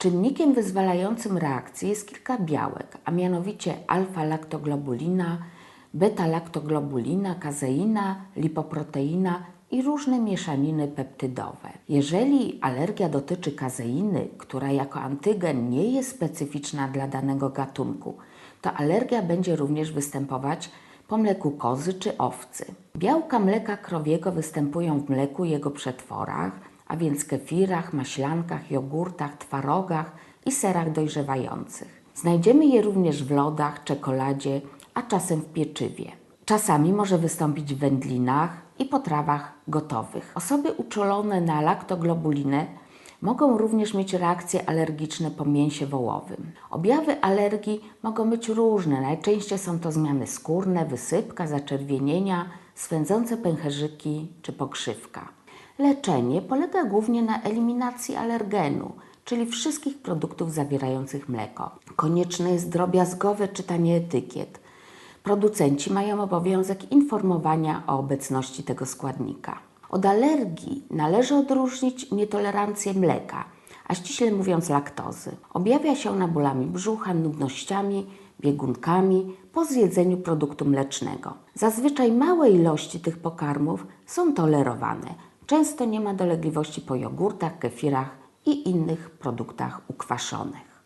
Czynnikiem wyzwalającym reakcję jest kilka białek, a mianowicie alfa-laktoglobulina, beta-laktoglobulina, kazeina, lipoproteina i różne mieszaniny peptydowe. Jeżeli alergia dotyczy kazeiny, która jako antygen nie jest specyficzna dla danego gatunku, to alergia będzie również występować po mleku kozy czy owcy. Białka mleka krowiego występują w mleku i jego przetworach, a więc kefirach, maślankach, jogurtach, twarogach i serach dojrzewających. Znajdziemy je również w lodach, czekoladzie, a czasem w pieczywie. Czasami może wystąpić w wędlinach i potrawach gotowych. Osoby uczulone na laktoglobulinę mogą również mieć reakcje alergiczne po mięsie wołowym. Objawy alergii mogą być różne. Najczęściej są to zmiany skórne, wysypka, zaczerwienienia, swędzące pęcherzyki czy pokrzywka. Leczenie polega głównie na eliminacji alergenu, czyli wszystkich produktów zawierających mleko. Konieczne jest drobiazgowe czytanie etykiet. Producenci mają obowiązek informowania o obecności tego składnika. Od alergii należy odróżnić nietolerancję mleka, a ściśle mówiąc laktozy. Objawia się ona bólami brzucha, nudnościami, biegunkami po zjedzeniu produktu mlecznego. Zazwyczaj małe ilości tych pokarmów są tolerowane. Często nie ma dolegliwości po jogurtach, kefirach i innych produktach ukwaszonych.